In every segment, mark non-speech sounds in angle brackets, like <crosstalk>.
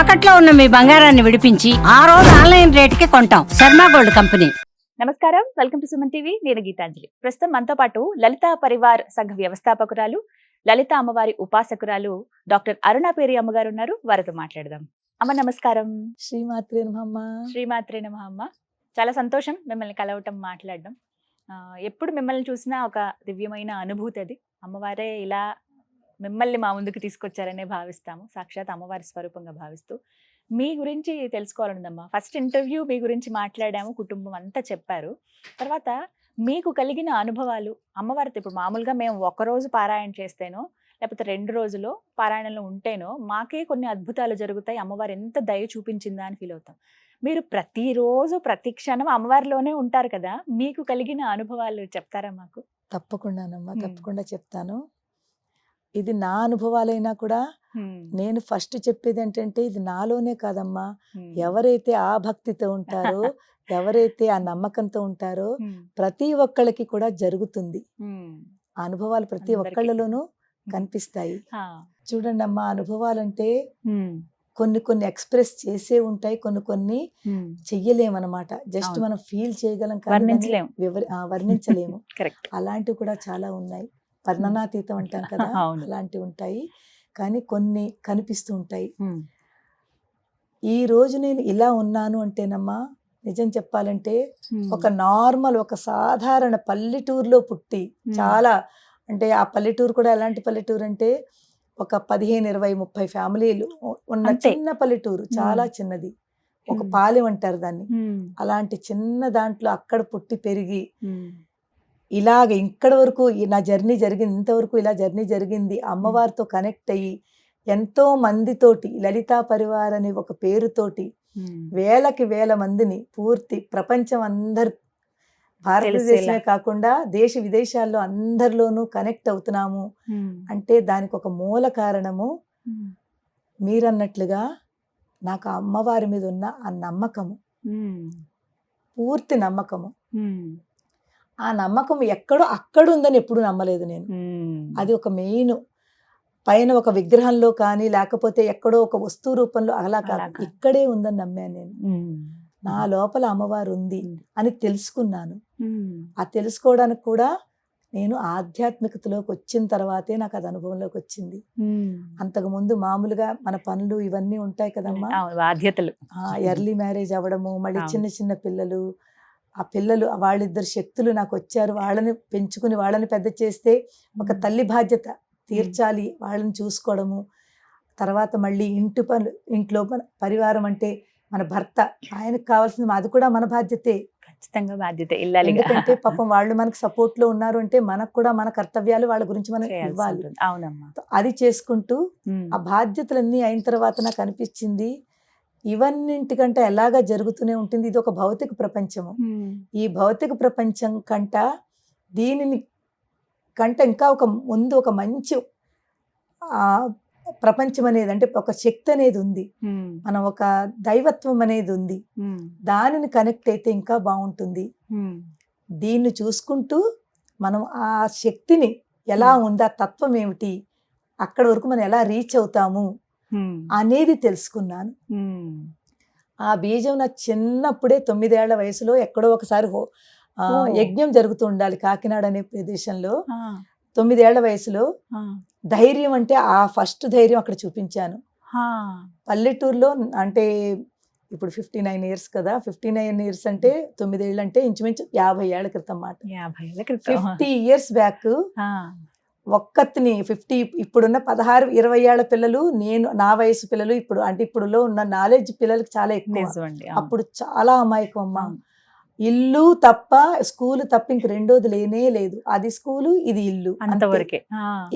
తాకట్లో ఉన్న మీ బంగారాన్ని విడిపించి ఆ రోజు ఆన్లైన్ రేటుకి కొంటాం. Sharma gold company. నమస్కారం. Welcome to Suman TV. నేను గీతాంజలి. ప్రస్తుతం మనతో పాటు లలిత పరివార్ సంఘ వ్యవస్థాపకురాలు లలిత అమ్మవారి ఉపాసకురాలు డాక్టర్ అరుణ పేరి అమ్మగారు ఉన్నారు. వారితో మాట్లాడదాం. అమ్మ నమస్కారం. శ్రీమాత్రే నమః శ్రీమాత్రే నమః అమ్మ. చాలా సంతోషం మిమ్మల్ని కలవటం మాట్లాడడం. ఆ, ఎప్పుడు మిమ్మల్ని చూసినా ఒక దివ్యమైన అనుభూతి అది. అమ్మవారే ఇలా మిమ్మల్ని మా ముందుకు తీసుకొచ్చారనే భావిస్తాము. సాక్షాత్ అమ్మవారి స్వరూపంగా భావిస్తూ. మీ గురించి తెలుసుకోవాలనుందమ్మా. ఫస్ట్ ఇంటర్వ్యూ మీ గురించి మాట్లాడాము. కుటుంబం అంతా చెప్పారు. తర్వాత మీకు కలిగిన అనుభవాలు అమ్మవారితో ఇప్పుడు మామూలుగా మేము ఒక రోజు పారాయణ చేస్తేనో లేకపోతే రెండు రోజులు పారాయణంలో ఉంటేనో మాకే కొన్ని అద్భుతాలు జరుగుతాయి. అమ్మవారు ఎంత దయ చూపించిందా అని ఫీల్ అవుతాం. మీరు ప్రతిరోజు ప్రతి క్షణం అమ్మవారిలోనే ఉంటారు కదా. మీకు కలిగిన అనుభవాలు చెప్తారా మాకు? తప్పకుండానమ్మా. తప్పకుండా చెప్తాను. ఇది నా అనుభవాలైనా కూడా నేను ఫస్ట్ చెప్పేది ఏంటంటే ఇది నాలోనే కాదమ్మా. ఎవరైతే ఆ భక్తితో ఉంటారో <laughs> ఎవరైతే ఆ నమ్మకంతో ఉంటారో ప్రతి ఒక్కళ్ళకి కూడా జరుగుతుంది. ఆ అనుభవాలు ప్రతి. ఒక్కళ్ళలోనూ కనిపిస్తాయి. చూడండి అమ్మా అనుభవాలంటే కొన్ని కొన్ని ఎక్స్ప్రెస్ చేసే ఉంటాయి కొన్ని కొన్ని చెయ్యలేమన్నమాట. జస్ట్. మనం ఫీల్ చేయగలం వర్ణించలేము. <laughs> వర్ణించలేము అలాంటివి కూడా చాలా ఉన్నాయి. వర్ణనాతీతం అంటాం కదా. <laughs> అలాంటివి ఉంటాయి. కానీ కొన్ని కనిపిస్తూ ఉంటాయి. ఈ రోజు నేను ఇలా ఉన్నాను అంటేనమ్మా నిజం చెప్పాలంటే ఒక నార్మల్ ఒక సాధారణ పల్లెటూరులో పుట్టి చాలా అంటే ఆ పల్లెటూరు కూడా ఎలాంటి పల్లెటూరు అంటే ఒక పదిహేను ఇరవై ముప్పై ఫ్యామిలీలు ఉన్న. చిన్న పల్లెటూరు చాలా చిన్నది. ఒక పాలెం అంటారు దాన్ని. అలాంటి చిన్న దాంట్లో అక్కడ పుట్టి పెరిగి ఇలాగ ఇక్కడ వరకు నా జర్నీ జరిగింది ఇంతవరకు ఇలా జర్నీ జరిగింది అమ్మవారితో కనెక్ట్ అయ్యి ఎంతో మందితోటి లలితా పరివార్ అనే ఒక పేరుతోటి వేలకి వేల మందిని పూర్తి ప్రపంచం అందరు భారతదేశమే కాకుండా దేశ విదేశాల్లో అందరిలోనూ కనెక్ట్ అవుతున్నాము. అంటే దానికి ఒక మూల కారణము మీరన్నట్లుగా నాకు అమ్మవారి మీద ఉన్న ఆ నమ్మకము. పూర్తి నమ్మకము. ఆ నమ్మకం ఎక్కడో అక్కడ ఉందని ఎప్పుడు నమ్మలేదు నేను. అది ఒక మెయిన్. పైన ఒక విగ్రహంలో కానీ లేకపోతే ఎక్కడో ఒక వస్తువు రూపంలో అలా కాదు. ఇక్కడే ఉందని నమ్మాను నేను. నా లోపల అమ్మవారు ఉంది. అని తెలుసుకున్నాను. ఆ తెలుసుకోవడానికి కూడా నేను ఆధ్యాత్మికతలోకి వచ్చిన తర్వాతే నాకు అది అనుభవంలోకి వచ్చింది. అంతకుముందు మామూలుగా మన పనులు ఇవన్నీ ఉంటాయి కదమ్మా. బాధ్యతలు. ఎర్లీ మ్యారేజ్ అవ్వడము మళ్ళీ. చిన్న చిన్న పిల్లలు ఆ పిల్లలు వాళ్ళిద్దరు శక్తులు నాకు వచ్చారు వాళ్ళని పెంచుకుని వాళ్ళని పెద్ద చేస్తే ఒక తల్లి బాధ్యత తీర్చాలి వాళ్ళని చూసుకోవడము. తర్వాత మళ్ళీ ఇంటి పనులు ఇంట్లో మన పరివారం అంటే మన భర్త. ఆయనకు కావాల్సింది అది కూడా మన బాధ్యతే. ఖచ్చితంగా బాధ్యత ఇల్లాలిగా. ఎందుకంటే <laughs> పాపం వాళ్ళు మనకు సపోర్ట్లో ఉన్నారు అంటే మనకు కూడా మన కర్తవ్యాలు వాళ్ళ గురించి మనం ఇవ్వాలి. అవునమ్మా. అది చేసుకుంటూ. ఆ బాధ్యతలన్నీ అయిన తర్వాత నాకు అనిపించింది ఇవన్నింటికంటే ఎలాగా జరుగుతూనే ఉంటుంది ఇది ఒక భౌతిక ప్రపంచము. ఈ భౌతిక ప్రపంచం కంట దీనిని కంట ఇంకా ఒక ముందు ఒక మంచి ఆ ప్రపంచం అనేది అంటే ఒక శక్తి అనేది ఉంది. మనం ఒక దైవత్వం అనేది ఉంది. దానిని కనెక్ట్ అయితే ఇంకా బాగుంటుంది. దీన్ని చూసుకుంటూ మనం ఆ శక్తిని ఎలా ఉంది ఆ తత్వం ఏమిటి అక్కడ వరకు మనం ఎలా రీచ్ అవుతాము. అనేది తెలుసుకున్నాను. ఆ బీజం నా చిన్నప్పుడే తొమ్మిదేళ్ళ వయసులో ఎక్కడో ఒకసారి. యజ్ఞం జరుగుతూ ఉండాలి కాకినాడ అనే ప్రదేశంలో. తొమ్మిదేళ్ళ వయసులో. ధైర్యం అంటే ఆ ఫస్ట్ ధైర్యం అక్కడ చూపించాను. పల్లెటూరులో అంటే ఇప్పుడు ఫిఫ్టీ నైన్ ఇయర్స్ కదా ఫిఫ్టీ నైన్ ఇయర్స్ అంటే తొమ్మిదేళ్ళు అంటే ఇంచుమించు యాభై ఏళ్ళ క్రితం మాట యాభై ఏళ్ళ క్రితం ఫిఫ్టీ ఇయర్స్ బ్యాక్ ఆ. ఒక్కతిని ఫిఫ్టీ ఇప్పుడున్న పదహారు ఇరవై ఏళ్ళ పిల్లలు నేను నా వయసు పిల్లలు ఇప్పుడు అంటే ఇప్పుడులో ఉన్న నాలెడ్జ్ పిల్లలకి చాలా ఎక్కువ. అప్పుడు చాలా అమాయకం అమ్మ. ఇల్లు తప్ప స్కూల్ తప్ప ఇంక రెండోది లేనే లేదు అది స్కూలు ఇది ఇల్లు అంతే. అంతవరకే.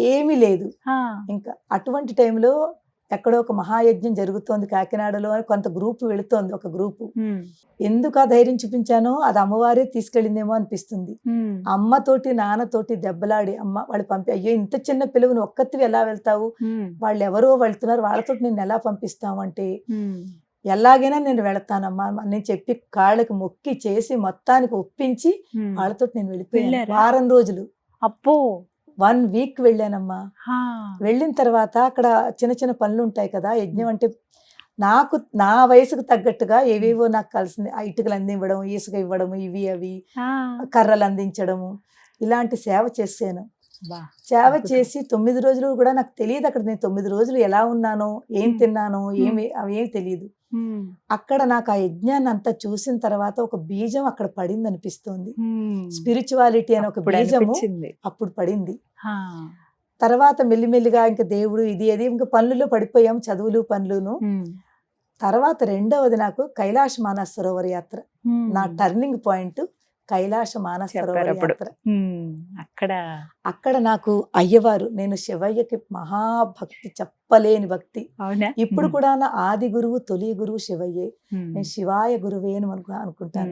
ఏమీ లేదు. ఇంకా అటువంటి టైంలో ఎక్కడో ఒక మహాయజ్ఞం జరుగుతోంది కాకినాడలో అని కొంత గ్రూప్ వెళుతోంది ఒక గ్రూపు. ఎందుకు ఆ ధైర్యం చూపించానో అది అమ్మవారే తీసుకెళ్ళిందేమో అనిపిస్తుంది. అమ్మతోటి నాన్నతోటి దెబ్బలాడి అమ్మ వాళ్ళు పంపి అయ్యో ఇంత చిన్న పిలువను ఒక్కతివి ఎలా వెళ్తావు. వాళ్ళు ఎవరో వెళ్తున్నారు వాళ్ళతో నేను ఎలా పంపిస్తావు అంటే. ఎలాగైనా నేను వెళతానమ్మా నేను చెప్పి కాళ్ళకి మొక్కి చేసి మొత్తానికి ఒప్పించి. వాళ్ళతో నేను వెళ్ళిపోయాను? వారం రోజులు అప్పో వన్ వీక్ వెళ్ళానమ్మా. వెళ్ళిన తర్వాత అక్కడ చిన్న చిన్న పనులు ఉంటాయి కదా యజ్ఞం అంటే నాకు నా వయసుకు తగ్గట్టుగా ఏవేవో నాకు కలిసింది ఇటుకలు అందివ్వడం ఇసుక ఇవ్వడం ఇవి అవి కర్రలు అందించడము ఇలాంటి సేవ చేశాను. సేవ. చేసి తొమ్మిది రోజులు కూడా నాకు తెలియదు అక్కడ నేను తొమ్మిది రోజులు ఎలా ఉన్నానో ఏం. తిన్నానో ఏమి అవేం తెలియదు అక్కడ నాకు ఆ యజ్ఞాన్ని అంతా చూసిన తర్వాత ఒక బీజం అక్కడ పడింది అనిపిస్తుంది. స్పిరిచువాలిటీ అనే ఒక బీజము. అప్పుడు పడింది తర్వాత మెల్లిమెల్లిగా ఇంకా దేవుడు ఇది అది ఇంకా పనులలో పడిపోయాం చదువులు పనులును తర్వాత రెండవది నాకు కైలాస మానస సరోవర యాత్ర. నా టర్నింగ్ పాయింట్ కైలాస మానస సరోవర అక్కడ. అక్కడ నాకు అయ్యవారు నేను శివయ్యకి మహాభక్తి చెప్పలేని భక్తి. ఇప్పుడు కూడా నా ఆది గురువు తొలి గురువు శివయ్యే. నేను శివాయ గురువే అని అనుకు- అనుకుంటాను.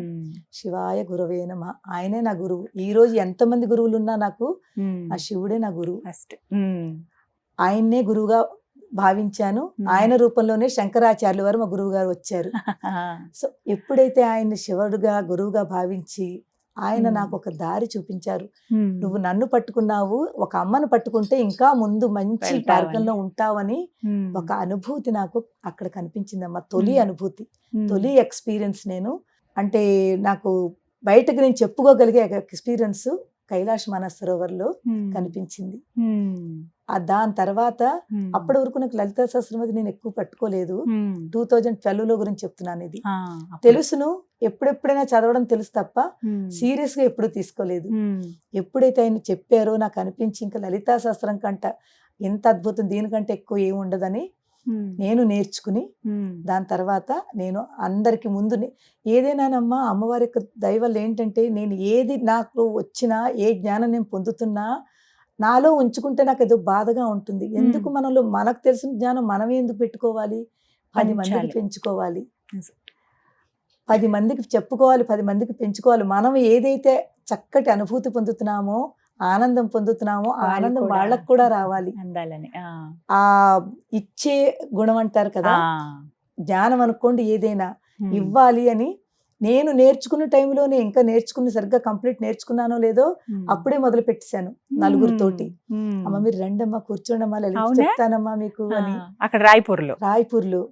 శివాయ గురువే నమ. ఆయనే నా గురువు. ఈ రోజు ఎంతమంది గురువులు ఉన్నా నాకు. ఆ శివుడే నా గురువు. ఫస్ట్. ఆయన్నే గురువుగా భావించాను. ఆయన రూపంలోనే శంకరాచార్యుల వారు మా గురువు గారు వచ్చారు. <laughs> సో ఎప్పుడైతే ఆయన్ని శివుడుగా గురువుగా భావించి ఆయన. నాకు ఒక దారి చూపించారు. నువ్వు నన్ను పట్టుకున్నావు ఒక అమ్మను పట్టుకుంటే ఇంకా ముందు మంచి. మార్గంలో ఉంటావని ఒక అనుభూతి నాకు అక్కడ కనిపించిందమ్మా తొలి Hmm. అనుభూతి. తొలి ఎక్స్పీరియన్స్ నేను. అంటే నాకు బయటకు నేను చెప్పుకోగలిగే ఎక్స్పీరియన్స్ కైలాష్ మానస సరోవర్లో ఉమ్, కనిపించింది. ఆ దాని తర్వాత అప్పటి వరకు నాకు లలితా శాస్త్రం అది నేను ఎక్కువ పట్టుకోలేదు. టూ థౌజండ్ ట్వెల్వ్లో గురించి చెప్తున్నాను ఇది. తెలుసును ఎప్పుడెప్పుడైనా చదవడం తెలుసు తప్ప సీరియస్గా ఎప్పుడు తీసుకోలేదు. ఎప్పుడైతే ఆయన చెప్పారో నాకు అనిపించి ఇంకా లలితా శాస్త్రం కంట ఎంత అద్భుతం దీనికంటే ఎక్కువ ఏమి ఉండదని ఉమ్, నేను నేర్చుకుని దాని తర్వాత నేను అందరికి ముందు ఏదైనానమ్మా అమ్మవారి యొక్క దయ వల్ల ఏంటంటే నేను ఏది నాకు వచ్చినా ఏ జ్ఞానం నేను పొందుతున్నా నాలో ఉంచుకుంటే నాకు ఏదో బాధగా ఉంటుంది. ఎందుకు మనలో మనకు తెలిసిన జ్ఞానం మనమే ఎందుకు పెట్టుకోవాలి? పది మందికి. పెంచుకోవాలి. పది మందికి చెప్పుకోవాలి పది మందికి పెంచుకోవాలి. మనం ఏదైతే చక్కటి అనుభూతి పొందుతున్నామో ఆనందం పొందుతున్నామో ఆనందం వాళ్ళకు కూడా రావాలి. అందాలని ఆ, ఇచ్చే గుణం అంటారు కదా జ్ఞానం అనుకోండి ఏదైనా ఇవ్వాలి అని నేను నేర్చుకున్న టైంలోనే ఇంకా నేర్చుకుని సరిగ్గా కంప్లీట్ నేర్చుకున్నానో లేదో అప్పుడే మొదలు పెట్టేశాను నలుగురితోటి. అమ్మ మీరు రండమ్మా కూర్చోండమ్మా? చెప్తానమ్మా మీకు అని. అక్కడ రాయ్పూర్లో. రాయ్పూర్లో.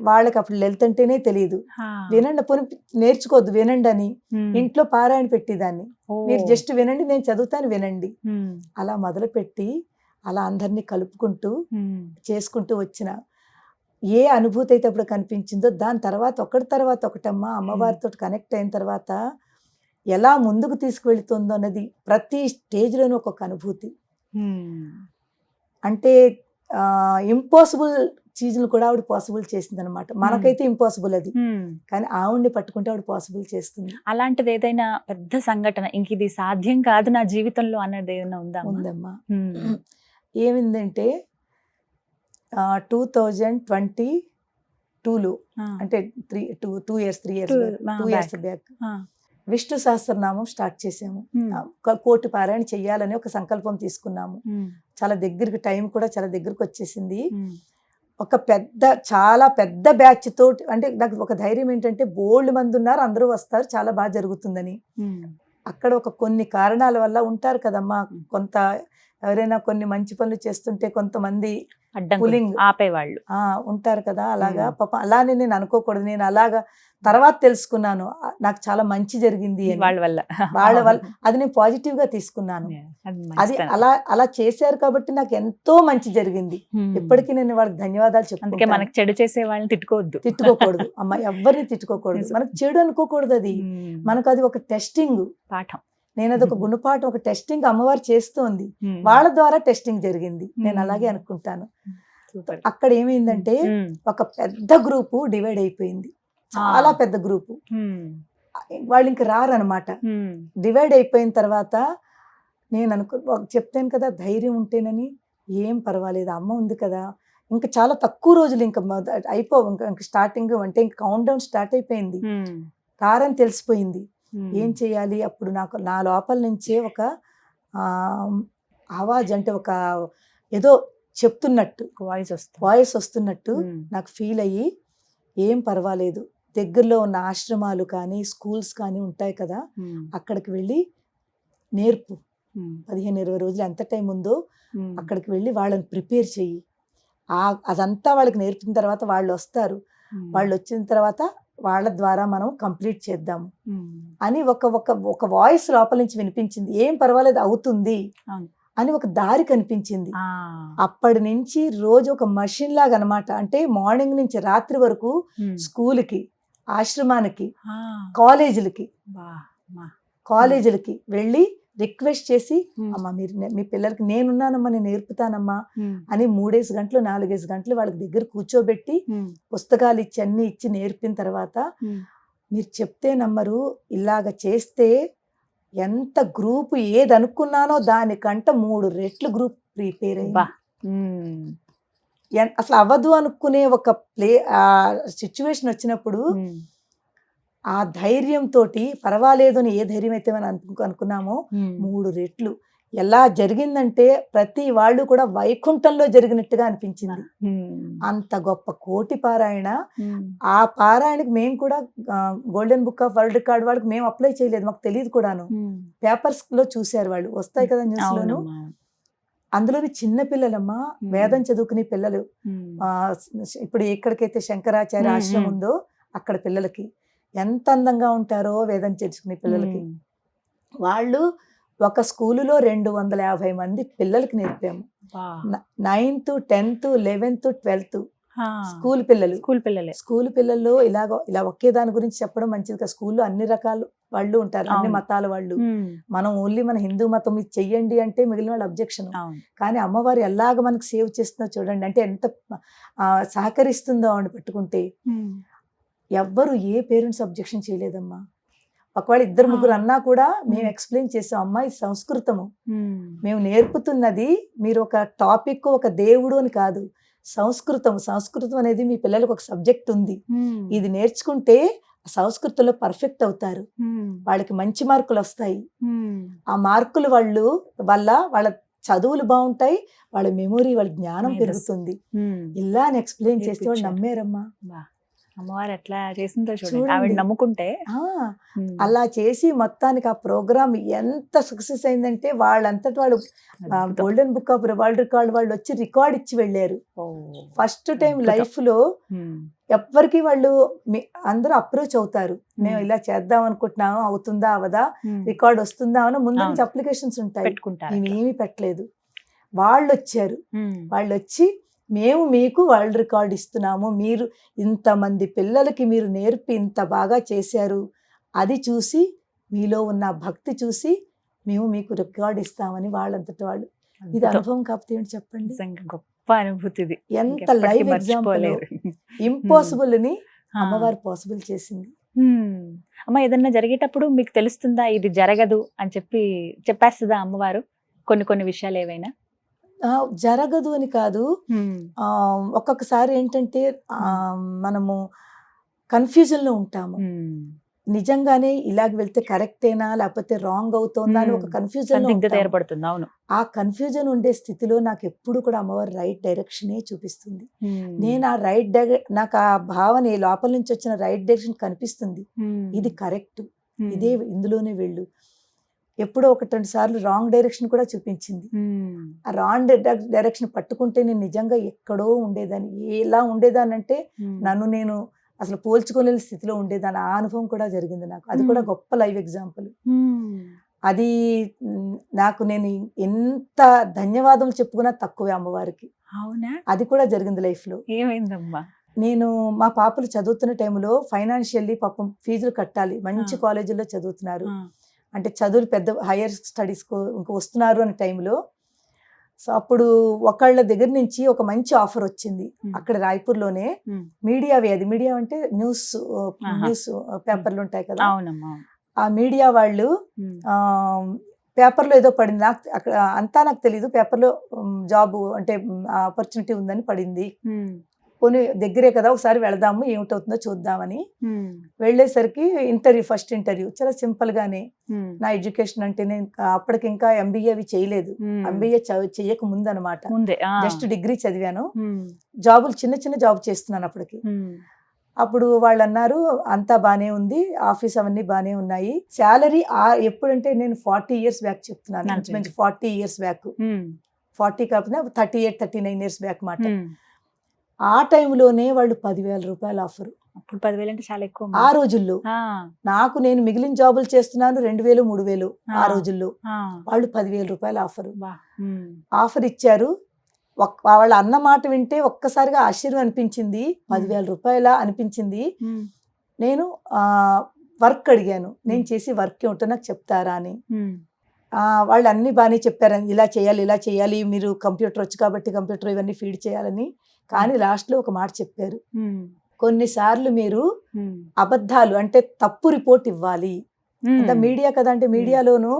వాళ్ళకి అప్పుడు లలిత అంటేనే తెలియదు వినండి పోనీ నేర్చుకోవద్దు వినండి అని. ఇంట్లో పారాయణ పెట్టేదాన్ని. మీరు జస్ట్ వినండి నేను చదువుతాను వినండి. అలా మొదలుపెట్టి అలా అందరినీ కలుపుకుంటూ చేసుకుంటూ వచ్చిన ఏ అనుభూతి అయితే అప్పుడు కనిపించిందో దాని తర్వాత ఒకటి తర్వాత ఒకటమ్మా అమ్మవారితో కనెక్ట్ అయిన తర్వాత ఎలా ముందుకు తీసుకువెళుతుందో అన్నది ప్రతి స్టేజ్లోనూ ఒక్కొక్క అనుభూతి. అంటే ఇంపాసిబుల్ చీజులు కూడా ఆవిడ పాసిబుల్ చేసింది అనమాట మనకైతే ఇంపాసిబుల్ అది. కానీ ఆవిడ్ని పట్టుకుంటే ఆవిడ పాసిబుల్ చేస్తుంది. అలాంటిది ఏదైనా పెద్ద సంఘటన ఇంక ఇది సాధ్యం కాదు నా జీవితంలో అన్నది ఏదైనా ఉందా? ఉందమ్మా. ఏమిందంటే టూ థౌజండ్ ట్వంటీ టూలో అంటే three two two years three years two years. Back Vishnu Sahasranamam start చేసాము. కోటి పారాయణ చెయ్యాలని ఒక సంకల్పం తీసుకున్నాము. చాలా దగ్గరికి టైం కూడా చాలా దగ్గరికి వచ్చేసింది. ఒక పెద్ద చాలా పెద్ద బ్యాచ్ తోటి అంటే నాకు ఒక ధైర్యం ఏంటంటే బోల్డ్ మంది ఉన్నారు అందరూ వస్తారు చాలా బాగా జరుగుతుందని. అక్కడ ఒక కొన్ని కారణాల వల్ల ఉంటారు కదమ్మా కొంత ఎవరైనా కొన్ని మంచి పనులు చేస్తుంటే కొంతమంది Pulling. ఆపేవాళ్ళు. ఆ ఉంటారు కదా అలాగా. పాపం అలానే నేను అనుకోకూడదు. నేను అలాగా తర్వాత తెలుసుకున్నాను. నాకు చాలా మంచి జరిగింది. వాళ్ళ వల్ల. వాళ్ళ వల్ల అది నేను పాజిటివ్గా తీసుకున్నాను అది. అలా అలా చేశారు కాబట్టి నాకు ఎంతో మంచి జరిగింది. ఇప్పటికీ నేను వాళ్ళకి ధన్యవాదాలు చెప్పుకుంటాను. మనకి చెడు చేసే వాళ్ళని తిట్టుకోవద్దు. తిట్టుకోకూడదు. అమ్మ ఎవరిని తిట్టుకోకూడదు. మనకు చెడు అనుకోకూడదు అది. మనకు అది ఒక టెస్టింగ్ పాఠం. నేను అది ఒక గుణపాఠం ఒక టెస్టింగ్ అమ్మవారు చేస్తోంది. వాళ్ళ ద్వారా టెస్టింగ్ జరిగింది. నేను. అలాగే అనుకుంటాను. అక్కడ ఏమైందంటే ఒక పెద్ద గ్రూపు డివైడ్ అయిపోయింది. చాలా. పెద్ద గ్రూపు. వాళ్ళు ఇంక రారనమాట. డివైడ్ అయిపోయిన తర్వాత నేను అనుకు చెప్తాను కదా ధైర్యం ఉంటేనని ఏం పర్వాలేదు అమ్మ ఉంది కదా. ఇంకా చాలా తక్కువ రోజులు ఇంకా అయిపో ఇంకా స్టార్టింగ్ అంటే ఇంకా కౌంట్ డౌన్ స్టార్ట్ అయిపోయింది రారని తెలిసిపోయింది. ఏం చేయాలి? అప్పుడు నాకు నా లోపల నుంచే ఒక ఆవాజ్ అంటే ఒక ఏదో చెప్తున్నట్టు వాయిస్ వస్తుంది. వాయిస్ వస్తున్నట్టు నాకు ఫీల్ అయ్యి ఏం పర్వాలేదు. దగ్గరలో ఉన్న ఆశ్రమాలు కానీ స్కూల్స్ కానీ ఉంటాయి కదా అక్కడికి వెళ్ళి నేర్పు. పదిహేను ఇరవై రోజులు ఎంత టైం ఉందో అక్కడికి వెళ్ళి వాళ్ళని ప్రిపేర్ చెయ్యి. అదంతా వాళ్ళకి నేర్పిన తర్వాత వాళ్ళు వస్తారు. వాళ్ళు వచ్చిన తర్వాత వాళ్ళ ద్వారా మనం కంప్లీట్ చేద్దాము అని ఒక ఒక ఒక వాయిస్ లోపల నుంచి వినిపించింది. ఏం పర్వాలేదు అవుతుంది. అని ఒక దారి కనిపించింది. అప్పటి నుంచి రోజు ఒక మషిన్ లాగా అనమాట అంటే మార్నింగ్ నుంచి రాత్రి వరకు స్కూల్కి ఆశ్రమానికి కాలేజీలకి కాలేజీలకి వెళ్ళి రిక్వెస్ట్ చేసి అమ్మ మీరు మీ పిల్లలకి నేనున్నానమ్మా నేను నేర్పుతానమ్మా అని మూడేసి గంటలు నాలుగేసి గంటలు వాళ్ళకి దగ్గర కూర్చోబెట్టి పుస్తకాలు ఇచ్చి అన్ని ఇచ్చి నేర్పిన తర్వాత మీరు చెప్తే నమ్మరు ఇలాగ చేస్తే ఎంత గ్రూప్ ఏది అనుకున్నానో దానికంట మూడు రెట్లు గ్రూప్ ప్రిపేర్ ఎన్- అసలు అవ్వదు అనుకునే ఒక ప్లే సిచ్యువేషన్ వచ్చినప్పుడు ఆ ధైర్యంతో పర్వాలేదు అని ఏ ధైర్యం అయితే మనం అనుకు అనుకున్నామో మూడు రెట్లు. ఎలా జరిగిందంటే ప్రతి వాళ్ళు కూడా వైకుంఠంలో జరిగినట్టుగా అనిపించింది. అంత గొప్ప కోటి పారాయణ. ఆ పారాయణకి మేము కూడా golden book of world record వాళ్ళకి మేము అప్లై చేయలేదు. మాకు తెలియదు కూడాను. పేపర్స్లో చూశారు వాళ్ళు. వస్తాయి కదా న్యూస్ లోను అందులోని చిన్న పిల్లలమ్మా వేదం చదువుకునే పిల్లలు. ఆ, ఇప్పుడు ఎక్కడికైతే శంకరాచార్య ఆశ్రమం. ఉందో అక్కడ పిల్లలకి. ఎంత అందంగా ఉంటారో వేదం తెలుసుకునే పిల్లలకి. వాళ్ళు ఒక స్కూలులో రెండు వందల యాభై మంది పిల్లలకి నేర్పాము. Ninth tenth eleventh twelfth school పిల్లలు. స్కూల్ పిల్లలే. స్కూల్ పిల్లల్లో ఇలాగ ఇలా ఒకే దాని గురించి చెప్పడం మంచిది కదా. స్కూల్లో అన్ని రకాల వాళ్ళు ఉంటారు. అన్ని. మతాల వాళ్ళు. మనం ఓన్లీ మన హిందూ మతం ఇది చెయ్యండి అంటే మిగిలిన వాళ్ళు అబ్జెక్షన్. కానీ అమ్మవారు ఎలాగ మనకు సేవ్ చేస్తుందో చూడండి. అంటే ఎంత సహకరిస్తుందో ఆవిడ పట్టుకుంటే. ఎవ్వరు ఏ పేరెంట్స్ అబ్జెక్షన్ చేయలేదమ్మా. ఒకవేళ ఇద్దరు ముగ్గురు. అన్నా కూడా మేము. ఎక్స్ప్లెయిన్ చేసాం అమ్మా ఇది సంస్కృతము. మేము. నేర్పుతున్నది మీరు ఒక టాపిక్ ఒక దేవుడు అని కాదు సంస్కృతం సంస్కృతం అనేది మీ పిల్లలకు ఒక సబ్జెక్ట్ ఉంది. ఇది నేర్చుకుంటే సంస్కృతంలో పర్ఫెక్ట్ అవుతారు. వాళ్ళకి మంచి మార్కులు వస్తాయి. ఆ మార్కులు వాళ్ళు వల్ల వాళ్ళ చదువులు బాగుంటాయి వాళ్ళ మెమొరీ వాళ్ళ జ్ఞానం. పెరుగుతుంది. ఇలా అని ఎక్స్ప్లెయిన్ చేస్తే వాళ్ళు. నమ్మారమ్మా. అమ్మవారు ఎట్లా చేసిందో చూడండి. ఆవిడ నమ్ముకుంటే అలా చేసి మొత్తానికి ఆ ప్రోగ్రామ్ ఎంత సక్సెస్ అయిందంటే వాళ్ళంతటి వాళ్ళు. Golden book of world record వాళ్ళు వచ్చి రికార్డ్ ఇచ్చి వెళ్ళారు. First time. లైఫ్లో. ఎవ్వరికి వాళ్ళు అందరూ అప్రోచ్ అవుతారు మేము. ఇలా చేద్దాం అనుకుంటున్నాము అవుతుందా అవదా. రికార్డ్ వస్తుందా అని ముందు నుంచి. అప్లికేషన్స్ ఉంటాయి ఏమీ పెట్టలేదు వాళ్ళు వచ్చారు. వాళ్ళు వచ్చి మేము మీకు వరల్డ్ రికార్డ్ ఇస్తున్నాము. మీరు ఇంతమంది పిల్లలకి మీరు నేర్పి ఇంత బాగా చేశారు. అది చూసి మీలో ఉన్న భక్తి చూసి మేము మీకు రికార్డ్ ఇస్తామని వాళ్ళంతటి వాళ్ళు. ఇది. అనుభవం కాకపోతే ఏంటి చెప్పండి? గొప్ప అనుభూతి ఇది. ఎంత లైవ్ ఎగ్జాంపుల్. ఇంపాసిబుల్ని. అమ్మవారు పాసిబుల్ చేసింది. అమ్మ ఏదన్నా జరిగేటప్పుడు మీకు తెలుస్తుందా? ఇది జరగదు అని చెప్పి చెప్పేస్తుందా అమ్మవారు? కొన్ని కొన్ని విషయాలు ఏవైనా? జరగదు అని కాదు. ఆ, ఒక్కొక్కసారి ఏంటంటే ఆ, మనము కన్ఫ్యూజన్లో ఉంటాము నిజంగానే ఇలాగ వెళ్తే కరెక్టేనా లేకపోతే రాంగ్ అవుతోందా అని ఒక. కన్ఫ్యూజన్. ఏర్పడుతుంది. అవును. ఆ కన్ఫ్యూజన్ ఉండే స్థితిలో నాకు ఎప్పుడు కూడా అమ్మవారు రైట్ డైరెక్షనే చూపిస్తుంది. నేను ఆ రైట్ నాకు ఆ భావన లోపల నుంచి వచ్చిన రైట్ డైరెక్షన్ కనిపిస్తుంది. ఇది కరెక్ట్. ఇదే ఇందులోనే వెళ్ళు. ఎప్పుడో ఒకటి రెండు సార్లు రాంగ్ డైరెక్షన్ కూడా చూపించింది. ఆ రాంగ్ డైరెక్షన్ పట్టుకుంటే నేను నిజంగా ఎక్కడో ఉండేదాన్ని. ఎలా ఉండేదాన్ని అంటే నన్ను నేను అసలు పోల్చుకోలేని స్థితిలో ఉండేదాన్ని. ఆ అనుభవం కూడా జరిగింది నాకు. అది కూడా. గొప్ప లైవ్ ఎగ్జాంపుల్. అది నాకు నేను ఎంత ధన్యవాదాలు చెప్పుకున్నా తక్కువే అమ్మవారికి. అవునా? అది కూడా జరిగింది లైఫ్లో ఏమైందమ్మా? నేను మా పాపలు చదువుతున్న టైంలో ఫైనాన్షియల్లీ పాపం ఫీజులు కట్టాలి. మంచి ఆ. కాలేజీల్లో చదువుతున్నారు. అంటే చదువులు పెద్ద హైయర్ స్టడీస్ ఇంకా వస్తున్నారు అనే టైంలో సో అప్పుడు ఒకళ్ళ దగ్గర నుంచి ఒక మంచి ఆఫర్ వచ్చింది. అక్కడ రాయ్పూర్లోనే. మీడియావి అది మీడియా అంటే న్యూస్. న్యూస్ పేపర్లు ఉంటాయి కదా ఆ మీడియా వాళ్ళు పేపర్లో ఏదో పడింది నాకు అక్కడ అంతా నాకు తెలియదు పేపర్లో జాబ్ అంటే ఆపర్చునిటీ ఉందని పడింది. పోనీ దగ్గరే కదా ఒకసారి వెళదాము ఏమిటవుతుందో చూద్దామని. వెళ్ళేసరికి ఇంటర్వ్యూ ఫస్ట్ ఇంటర్వ్యూ చాలా సింపుల్ గానే. నా ఎడ్యుకేషన్ అంటే నేను అప్పటికి ఇంకా ఎంబీఏ అవి చేయలేదు. ఎంబీఏ చెయ్యక ముందు అనమాట. జస్ట్ డిగ్రీ చదివాను. జాబులు చిన్న చిన్న జాబ్ చేస్తున్నాను అప్పటికి. అప్పుడు వాళ్ళు అన్నారు అంతా బానే ఉంది ఆఫీస్ అవన్నీ బానే ఉన్నాయి శాలరీ ఎప్పుడంటే నేను ఫార్టీ ఇయర్స్ బ్యాక్ చెప్తున్నాను. మంచి ఫార్టీ ఇయర్స్ బ్యాక్. ఫార్టీ కాకపోతే thirty eight thirty nine years back మాట. ఆ టైంలోనే వాళ్ళు పదివేల రూపాయల ఆఫర్. అప్పుడు పదివేలు అంటే చాలా ఎక్కువ ఆ. రోజుల్లో నాకు నేను మిగిలిన జాబులు చేస్తున్నాను రెండు వేలు మూడు వేలు ఆ. రోజుల్లో. వాళ్ళు పదివేల రూపాయల ఆఫర్. ఆఫర్ ఇచ్చారు. వాళ్ళ అన్న మాట వింటే ఒక్కసారిగా ఆశ్చర్యం అనిపించింది. పదివేల రూపాయల అనిపించింది. నేను వర్క్ అడిగాను. నేను చేసి వర్క్ ఏమిటో నాకు చెప్తారా అని. వాళ్ళు అన్ని బాగానే చెప్పారు ఇలా చేయాలి ఇలా చేయాలి మీరు కంప్యూటర్ వచ్చు కాబట్టి కంప్యూటర్ ఇవన్నీ ఫీడ్ చేయాలని. కానీ లాస్ట్లో ఒక మాట చెప్పారు. కొన్నిసార్లు మీరు అబద్ధాలు అంటే తప్పు రిపోర్ట్ ఇవ్వాలి. అంటే మీడియా కదా అంటే మీడియాలోను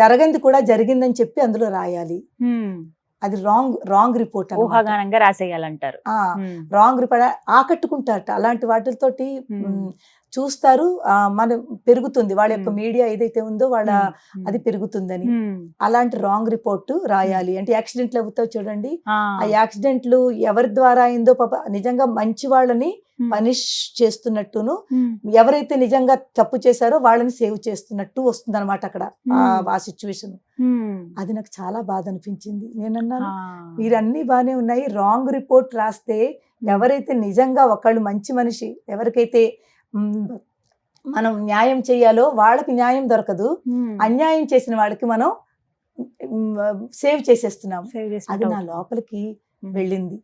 జరగంది కూడా జరిగిందని చెప్పి అందులో రాయాలి. అది రాంగ్ రాంగ్ రిపోర్ట్ ఊహాగానంగా రాసేయాలంటారు. రాంగ్ రిపోర్ట్ ఆకట్టుకుంటారట అలాంటి వాటితోటి చూస్తారు. ఆ, మన పెరుగుతుంది. వాళ్ళ యొక్క. మీడియా ఏదైతే ఉందో వాళ్ళ అది పెరుగుతుందని. అలాంటి రాంగ్ రిపోర్ట్ రాయాలి. అంటే యాక్సిడెంట్లు అవుతావు చూడండి. ఆ, యాక్సిడెంట్లు ఎవరి ద్వారా అయిందో పాప నిజంగా మంచి వాళ్ళని పనిష్ చేస్తున్నట్టును ఎవరైతే నిజంగా తప్పు చేశారో వాళ్ళని సేవ్ చేస్తున్నట్టు వస్తుంది అనమాట అక్కడ ఆ- సిచ్యువేషన్. అది నాకు చాలా బాధ అనిపించింది. నేనన్నాను మీరు అన్ని బాగానే ఉన్నాయి. రాంగ్ రిపోర్ట్ రాస్తే ఎవరైతే నిజంగా ఒకళ్ళు మంచి మనిషి ఎవరికైతే మనం న్యాయం చేయాలో వాళ్ళకి న్యాయం దొరకదు. అన్యాయం చేసిన వాళ్ళకి మనం సేవ్ చేసేస్తున్నాం. అది నా. లోపలికి వెళ్ళింది.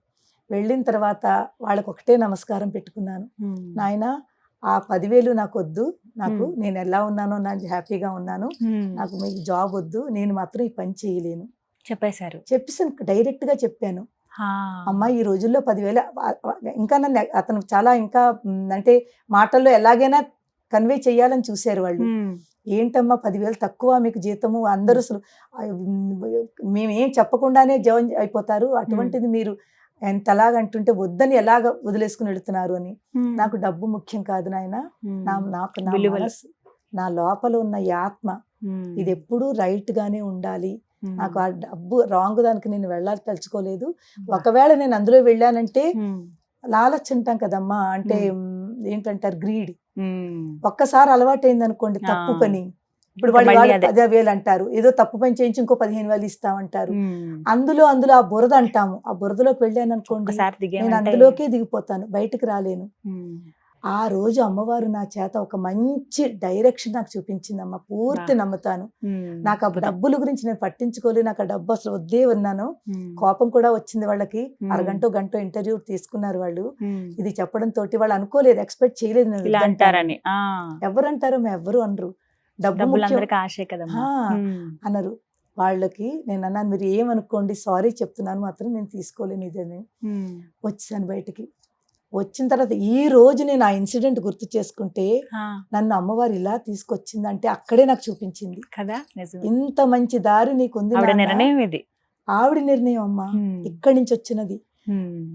వెళ్ళిన తర్వాత వాళ్ళకి ఒకటే నమస్కారం పెట్టుకున్నాను. నాయన ఆ పదివేలు నాకు వద్దు నాకు. నేను ఎలా ఉన్నానో నాకు హ్యాపీగా ఉన్నాను. నాకు మీకు జాబ్ వద్దు. నేను మాత్రం ఈ పని చేయలేను. చెప్పేశారు. చెప్పేసాను డైరెక్ట్గా చెప్పాను. అమ్మ ఈ రోజుల్లో పదివేల ఇంకా నన్ను అతను చాలా ఇంకా అంటే మాటల్లో ఎలాగైనా కన్వే చేయాలని చూశారు వాళ్ళు. ఏంటమ్మా పదివేలు తక్కువ మీకు జీతము? అందరూ అసలు మేమేం చెప్పకుండానే జవం అయిపోతారు. అటువంటిది మీరు ఎంతలాగంటుంటే వద్దని ఎలాగ వదిలేసుకుని వెళుతున్నారు అని. నాకు డబ్బు ముఖ్యం కాదు నాయన. నా నాకు నా లోపల ఉన్న ఈ ఆత్మ ఇది ఎప్పుడూ రైట్ గానే ఉండాలి. నాకు ఆ డబ్బు రాంగ్ దానికి నేను వెళ్ళాలి తలుచుకోలేదు. ఒకవేళ నేను అందులో వెళ్ళానంటే ఉమ్, లాలచ్ అంటాం కదమ్మా అంటే ఏంటంటారు గ్రీడ్. ఒక్కసారి అలవాటైంది అనుకోండి తప్పు. పని. ఇప్పుడు వాళ్ళు. పదే వేలు అంటారు ఏదో తప్పు పని చేయించి ఇంకో పదిహేను వేలు ఇస్తామంటారు. అందులో అందులో ఆ బురద అంటాము. ఆ బురదలోకి వెళ్ళాను అనుకోండి నేను అందులోకే దిగిపోతాను బయటికి రాలేను. ఆ రోజు అమ్మవారు నా చేత ఒక మంచి డైరెక్షన్ నాకు చూపించిందమ్మ. పూర్తి. నమ్ముతాను. నాకు ఆ. డబ్బుల గురించి నేను పట్టించుకోలేదు. నాకు ఆ డబ్బు అసలు వద్దే ఉన్నాను. కోపం కూడా వచ్చింది వాళ్ళకి. అరగంట గంట ఇంటర్వ్యూ తీసుకున్నారు వాళ్ళు. ఇది చెప్పడం తోటి వాళ్ళు అనుకోలేదు ఎక్స్పెక్ట్ చేయలేదు. అంటారని. ఎవరు అంటారో మేము ఎవరు అనరు. డబ్బు ఆశే అన్నారు వాళ్ళకి నేను అన్నాను మీరు ఏమనుకోండి సారీ చెప్తున్నాను మాత్రం నేను తీసుకోలేను ఇదని. వచ్చాను బయటికి. వచ్చిన తర్వాత ఈ రోజు నేను ఆ ఇన్సిడెంట్ గుర్తు చేసుకుంటే నన్ను అమ్మవారు ఇలా తీసుకొచ్చిందంటే అక్కడే నాకు చూపించింది. కదా? ఇంత మంచి దారి నీకు ఉంది. నిర్ణయం ఇది. ఆవిడ నిర్ణయం అమ్మా. ఇక్కడి నుంచి వచ్చినది.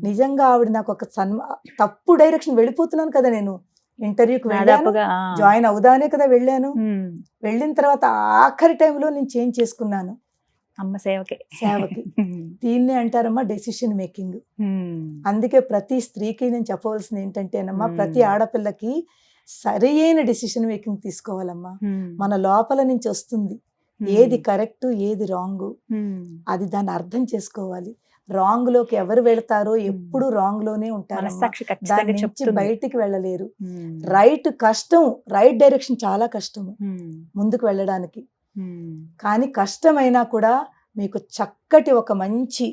నిజంగా ఆవిడ నాకు ఒక సన్మా తప్పు డైరెక్షన్ వెళ్ళిపోతున్నాను కదా నేను. ఇంటర్వ్యూకి వెళ్ళాను. జాయిన్ అవుదానే కదా వెళ్ళాను. వెళ్ళిన తర్వాత ఆఖరి టైంలో నేను చేంజ్ చేసుకున్నాను. అమ్మ సేవకే. సేవకి. దీన్నే అంటారమ్మా డెసిషన్ మేకింగ్ అందుకే ప్రతి స్త్రీకి నేను చెప్పవలసింది ఏంటంటేనమ్మా మ్మ్. ప్రతి ఆడపిల్లకి సరైన డెసిషన్ మేకింగ్ తీసుకోవాలమ్మా. మన లోపల నుంచి వస్తుంది. ఏది కరెక్ట్ ఏది రాంగ్ అది దాన్ని అర్థం చేసుకోవాలి. రాంగ్లోకి ఎవరు వెళ్తారో ఎప్పుడు రాంగ్లోనే ఉంటారు దాని నుంచి బయటికి వెళ్ళలేరు. రైట్ కష్టం రైట్ డైరెక్షన్ చాలా కష్టము. ముందుకు వెళ్ళడానికి. కానీ కష్టమైనా కూడా మీకు చక్కటి ఒక మంచి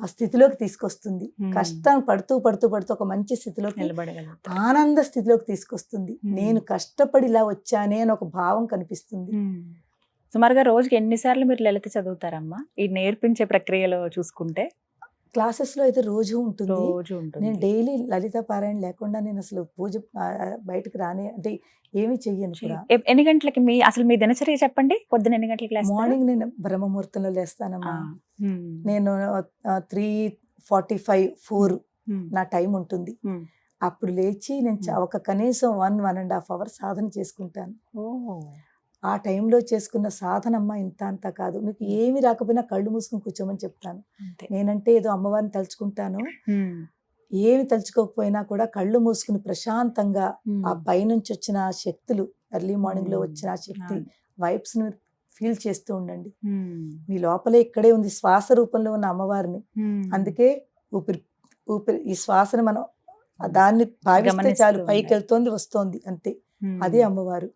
ఆ స్థితిలోకి తీసుకొస్తుంది. కష్టం పడుతూ పడుతూ పడుతూ ఒక మంచి స్థితిలోకి నిలబడగలుగుతాం ఆనంద స్థితిలోకి తీసుకొస్తుంది. నేను కష్టపడి ఇలా వచ్చానే అని ఒక భావం కనిపిస్తుంది. సుమారుగా రోజుకి ఎన్నిసార్లు మీరు లలిత చదువుతారమ్మా ఈ నేర్పించే ప్రక్రియలో చూసుకుంటే క్లాసెస్లో అయితే రోజు ఉంటుంది. నేను డైలీ లలిత పారాయణ లేకుండా నేను అసలు పూజ బయటకు రాని అంటే ఏమి చెయ్యను కూడా. ఎన్ని గంటలకి మీ అసలు మీ దినచర్య చెప్పండి? పొద్దున ఎన్ని గంటలకి? మార్నింగ్ నేను బ్రహ్మముహూర్తంలో లేస్తానమ్మా. నేను త్రీ ఫార్టీ ఫైవ్ ఫోర్ నా టైం ఉంటుంది. అప్పుడు లేచి నేను ఒక కనీసం one one and half hour సాధన చేసుకుంటాను. ఆ టైంలో చేసుకున్న సాధన అమ్మ ఇంత అంత కాదు. మీకు ఏమి రాకపోయినా కళ్ళు మూసుకుని కూర్చోమని చెప్తాను. నేనంటే ఏదో అమ్మవారిని తలుచుకుంటాను. ఏమి తలుచుకోకపోయినా కూడా కళ్ళు మూసుకుని ప్రశాంతంగా ఆ పైనుంచి వచ్చిన ఆ శక్తులు ఎర్లీ మార్నింగ్లో వచ్చిన శక్తి. వైబ్స్ని ఫీల్ చేస్తూ ఉండండి. మీ లోపలే ఇక్కడే ఉంది శ్వాస రూపంలో ఉన్న అమ్మవారిని. అందుకే ఊపిరి ఊపిరి ఈ శ్వాసను మనం దాన్ని భావిస్తే చాలు పైకి. వెళ్తోంది వస్తోంది అంతే. అదే అమ్మవారు.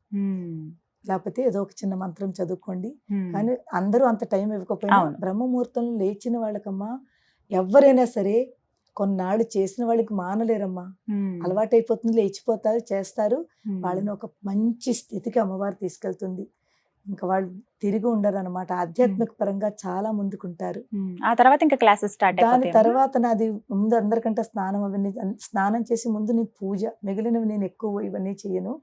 లేకపోతే ఏదో ఒక చిన్న మంత్రం చదువుకోండి. కానీ అందరూ అంత టైం ఇవ్వకపోయినా అవును. బ్రహ్మముహూర్తంలో లేచిన వాళ్ళకమ్మా ఎవరైనా సరే కొన్నాళ్ళు చేసిన వాళ్ళకి మానలేరమ్మా. ఉమ్, అలవాటైపోతుంది లేచిపోతారు చేస్తారు. వాళ్ళని ఒక మంచి స్థితికి అమ్మవారు తీసుకెళ్తుంది. ఇంకా వాళ్ళు తిరిగి ఉండరు అనమాట ఆధ్యాత్మిక పరంగా చాలా ముందుకుంటారు. ఆ తర్వాత ఇంకా క్లాసెస్ స్టార్ట్ దాని తర్వాత నాది ముందు అందరికంటే స్నానం అవన్నీ స్నానం చేసి ముందు నేను పూజ మిగిలినవి నేను ఎక్కువ ఇవన్నీ చేయను.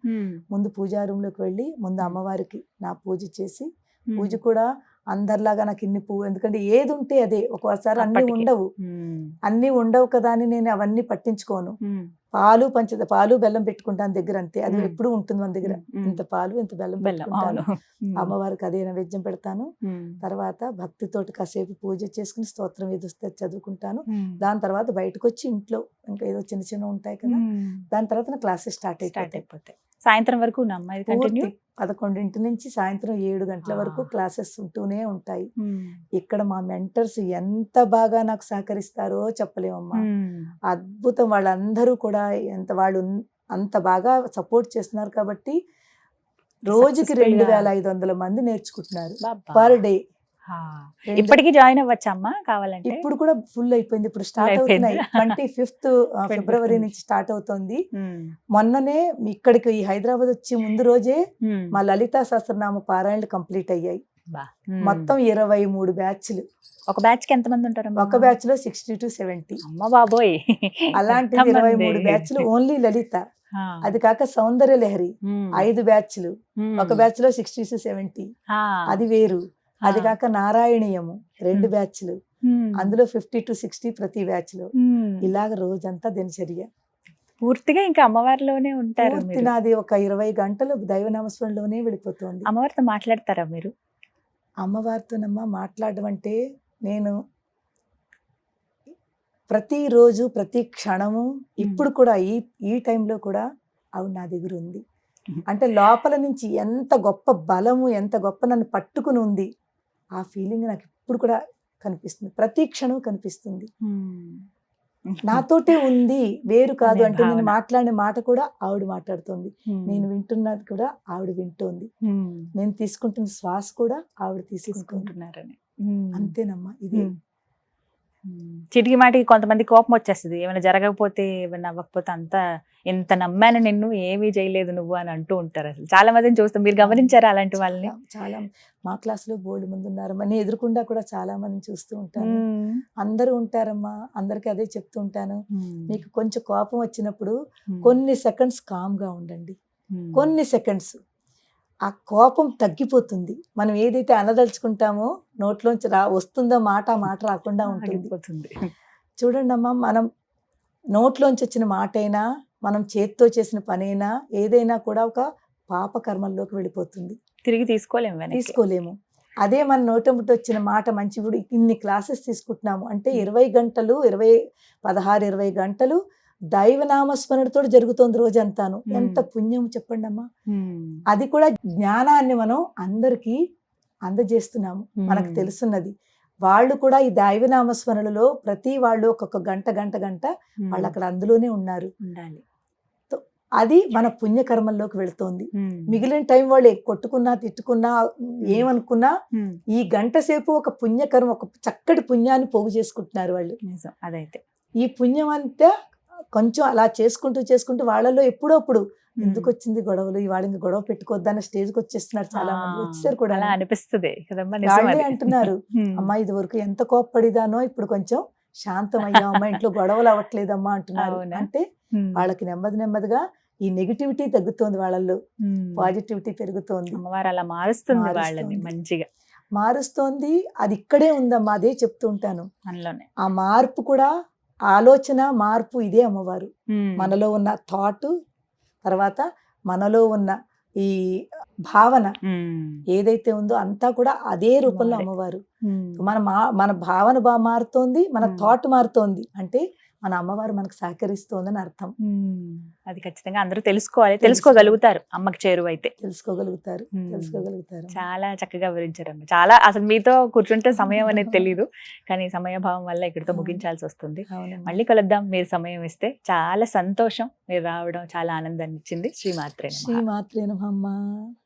ముందు పూజా రూమ్లోకి వెళ్ళి ముందు అమ్మవారికి నా పూజ చేసి పూజ కూడా అందరిలాగా నాకు ఇన్ని పువ్వు ఎందుకంటే ఏది ఉంటే అదే. ఒక్కోసారి అన్ని. ఉండవు. అన్ని ఉండవు కదా అని నేను అవన్నీ పట్టించుకోను. పాలు పంచద పాలు బెల్లం పెట్టుకుంటాను దగ్గర అంతే. అది. ఎప్పుడు ఉంటుంది మన దగ్గర. ఇంత పాలు ఇంత బెల్లం బెల్లం పెట్టుకుంటాను. అమ్మవారికి అదే నైవేద్యం పెడతాను. తర్వాత భక్తితోటి కాసేపు పూజ చేసుకుని స్తోత్రం ఏదో వస్తే చదువుకుంటాను. దాని తర్వాత బయటకు వచ్చి ఇంట్లో ఇంకా ఏదో చిన్న చిన్న ఉంటాయి కదా. దాని తర్వాత నా క్లాసెస్ స్టార్ట్ స్టార్ట్ అయిపోతాయి. సాయంత్రం వరకు అమ్మాయి కంటిన్యూ పదకొండింటి నుంచి సాయంత్రం ఏడు గంటల వరకు. క్లాసెస్ ఉంటూనే ఉంటాయి. ఇక్కడ మా మెంటర్స్ ఎంత బాగా నాకు సహకరిస్తారో చెప్పలేమమ్మా. అద్భుతం. వాళ్ళందరూ కూడా ఎంత వాళ్ళు అంత బాగా సపోర్ట్ చేస్తున్నారు కాబట్టి రోజుకి రెండు. వేల ఐదు వందల మంది నేర్చుకుంటున్నారు. Per day. ఇప్పటికి జాయిన్ అవ్వచ్చమ్మా కావాలంటే? ఇప్పుడు కూడా ఫుల్ అయిపోయింది. ఇప్పుడు స్టార్ట్? అవుతున్నాయి. ట్వంటీ ఫిఫ్త్ <laughs> ఫిబ్రవరి నుంచి. స్టార్ట్ అవుతుంది. మొన్ననే ఇక్కడికి ఈ హైదరాబాద్ వచ్చి ముందు రోజే మా లలితా సహస్రనామ పారాయణలు కంప్లీట్ అయ్యాయి. మొత్తం ఇరవై మూడు బ్యాచ్లు. ఒక బ్యాచ్కి ఎంత మంది ఉంటారు ఒక బ్యాచ్లో సిక్స్టీ టు సెవెంటీ. అమ్మ బాబోయ్. ఎంతమంది? ఇరవై మూడు బ్యాచ్లు ఓన్లీ లలిత. ఆ, అది కాక సౌందర్య లహరి ఐదు బ్యాచ్లు. ఒక బ్యాచ్లో సిక్స్టీ టు సెవెంటీ. ఆ, అది వేరు. అది కాక నారాయణీయము రెండు. బ్యాచ్లు. అందులో ఫిఫ్టీ టు సిక్స్టీ ప్రతి బ్యాచ్లో. ఇలాగ రోజంతా దినచర్య. పూర్తిగా ఇంకా అమ్మవారిలోనే ఉంటారు పూర్తి. నాది ఒక ఇరవై గంటలు దైవనామస్మరణలోనే వెళ్ళిపోతుంది. అమ్మవారితో మాట్లాడతారా మీరు? అమ్మవారితోనమ్మ మాట్లాడడం అంటే నేను ప్రతిరోజు ప్రతి క్షణము ఇప్పుడు కూడా ఈ ఈ టైంలో కూడా ఆవిడ నా దగ్గర ఉంది. అంటే లోపల నుంచి ఎంత గొప్ప బలము ఎంత గొప్ప నన్ను పట్టుకుని ఉంది. ఆ ఫీలింగ్ నాకు ఇప్పుడు కూడా కనిపిస్తుంది. ప్రతి క్షణం కనిపిస్తుంది. నాతోటే ఉంది వేరు కాదు అంటే నేను. మాట్లాడిన మాట కూడా ఆవిడ మాట్లాడుతుంది. నేను వింటున్నది కూడా ఆవిడ వింటోంది. నేను తీసుకుంటున్న శ్వాస కూడా ఆవిడ తీసుకుంటున్నారని. అంతేనమ్మా ఇది. చిటికి మాటికి కొంతమంది కోపం వచ్చేస్తుంది. ఏమైనా జరగకపోతే ఏమైనా అవ్వకపోతే అంతా ఎంత నమ్మాను నిన్ను ఏమీ చేయలేదు నువ్వు అని అంటూ ఉంటారు అసలు. చాలా మందిని చూస్తాం. మీరు గమనించారా అలాంటి వాళ్ళని? చాలా- మా క్లాస్లో బోర్డు మంది ఉన్నారు. నేను ఎదురుకుండా కూడా చాలా మంది చూస్తూ ఉంటాను. అందరూ ఉంటారమ్మా అందరికి అదే చెప్తూ ఉంటాను. మీకు కొంచెం కోపం వచ్చినప్పుడు కొన్ని సెకండ్స్ కామ్గా ఉండండి కొన్ని సెకండ్స్ ఆ కోపం తగ్గిపోతుంది. మనం ఏదైతే అనదలుచుకుంటామో నోట్లోంచి రా వస్తుందో మాట మాట రాకుండా ఉంటుంది. చూడండి అమ్మా మనం నోట్లోంచి వచ్చిన మాట అయినా మనం చేత్తో చేసిన పనైనా ఏదైనా కూడా ఒక పాప కర్మల్లోకి వెళ్ళిపోతుంది. తిరిగి తీసుకోలేము. తీసుకోలేము. అదే మన నోటముటి వచ్చిన మాట మంచి ఇప్పుడు ఇన్ని క్లాసెస్ తీసుకుంటున్నాము. అంటే ఇరవై గంటలు ఇరవై పదహారు ఇరవై గంటలు దైవనామస్మరణతో జరుగుతోంది రోజంతాను. ఎంత పుణ్యం చెప్పండి అమ్మా అది కూడా జ్ఞానాన్ని మనం అందరికీ అందజేస్తున్నాము. మనకు తెలుసున్నది. వాళ్ళు కూడా ఈ దైవనామస్మరణలో ప్రతి వాళ్ళు ఒక్కొక్క గంట గంట గంట వాళ్ళు అక్కడ అందులోనే ఉన్నారు. ఉండాలి. అది మన పుణ్యకర్మల్లోకి వెళుతోంది. మిగిలిన టైం వాళ్ళు కొట్టుకున్నా తిట్టుకున్నా ఏమనుకున్నా ఈ గంట సేపు ఒక పుణ్యకర్మ ఒక చక్కటి పుణ్యాన్ని పోగు చేసుకుంటున్నారు వాళ్ళు. నిజం. అదైతే. ఈ పుణ్యం అంతా కొంచెం అలా చేసుకుంటూ చేసుకుంటూ వాళ్ళలో ఎప్పుడప్పుడు. ఎందుకు వచ్చింది గొడవలు? ఇవాళ ఇంక గొడవ పెట్టుకోవద్దన్న స్టేజ్కి వచ్చేస్తున్నారు చాలా మంది వచ్చేసారు కూడా. అలా అనిపిస్తుంది. అంటున్నారు అమ్మా ఇది వరకు ఎంత కోప్పడిదానో ఇప్పుడు కొంచెం శాంతం అయ్యామమ్మా ఇంట్లో గొడవలు అవ్వట్లేదమ్మా అంటున్నారు? అంటే వాళ్ళకి నెమ్మది నెమ్మదిగా ఈ నెగిటివిటీ తగ్గుతోంది వాళ్ళల్లో. పాజిటివిటీ పెరుగుతోంది. అమ్మవారు అలా మారుస్తుంది. వాళ్ళని మంచిగా. మారుస్తోంది అది ఇక్కడే ఉందమ్మా అదే చెప్తూ ఉంటాను. ఆ మార్పు కూడా ఆలోచన మార్పు ఇదే అమ్మవారు. మనలో ఉన్న థాట్ తర్వాత మనలో ఉన్న ఈ భావన ఏదైతే ఉందో అంతా కూడా అదే రూపంలో అమ్మవారే. మన మన భావన బా మారుతోంది మన. థాట్ మారుతోంది. అంటే మన అమ్మవారు మనకు సహకరిస్తోందని అర్థం. అది ఖచ్చితంగా అందరూ తెలుసుకోవాలి తెలుసుకోగలుగుతారు అమ్మకి చేరువైతే తెలుసుకోగలుగుతారు. తెలుసుకోగలుగుతారు చాలా చక్కగా వివరించారమ్మ చాలా అసలు మీతో కూర్చుంటే సమయం అనేది తెలియదు కానీ సమయభావం వల్ల ఇక్కడితో. ముగించాల్సి వస్తుంది. మళ్ళీ కలుద్దాం మీరు సమయం ఇస్తే చాలా సంతోషం మీరు రావడం చాలా ఆనందాన్ని ఇచ్చింది శ్రీమాత్రే నమః. శ్రీమాత్రే నమః